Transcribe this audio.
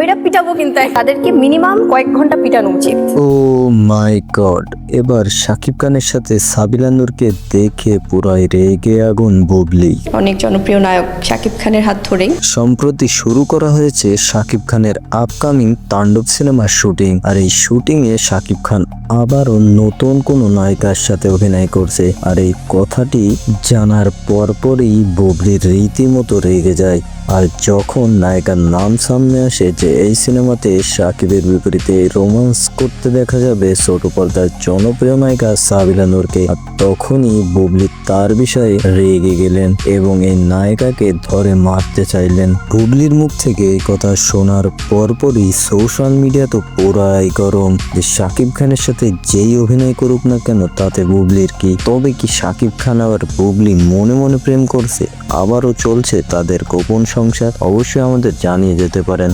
ধৈরা পিটাবো কিন্তু তাদেরকে মিনিমাম কয়েক ঘণ্টা পিটানো উচিত। ও মাই গড এবার শাকিব খানের সাথে সাবিলা নূরকে দেখে পুরাই রেগে আগুন বুবলি। অনেক জনপ্রিয় নায়ক শাকিব খানের হাত ধরেই। সম্প্রতি শুরু করা হয়েছে শাকিব খানের আপকামিং তাণ্ডব সিনেমার শুটিং আর এই শুটিং এ শাকিব খান আবারও নতুন কোনো নায়িকার সাথে অভিনয় করছে। আর এই কথাটি জানার পরপরই বুবলির রীতিমতো রেগে যায়। আর যখন নায়িকার নাম সামনে আসে যে এই সিনেমাতে সাকিবের বিপরীতে রোমান্স করতে দেখা যাবে ছোট পর্দার জনপ্রিয় নায়িকা সাবিলা নূরকে, আর তখনই বুবলি তার বিষয়ে রেগে গেলেন এবং এই নায়িকাকে ধরে মারতে চাইলেন। বুবলির মুখ থেকে এই কথা শোনার পরপরই সোশ্যাল মিডিয়া তো পুরাই গরম যে সাকিব খানের সাথে যেই অভিনয় করুক না কেন, তাতে বুবলির কি? তবে কি শাকিব খান আবার বুবলি মনে মনে প্রেম করছে? আবারও চলছে তাদের গোপন সংসার? অবশ্যই আমাদের জানিয়ে যেতে পারেন।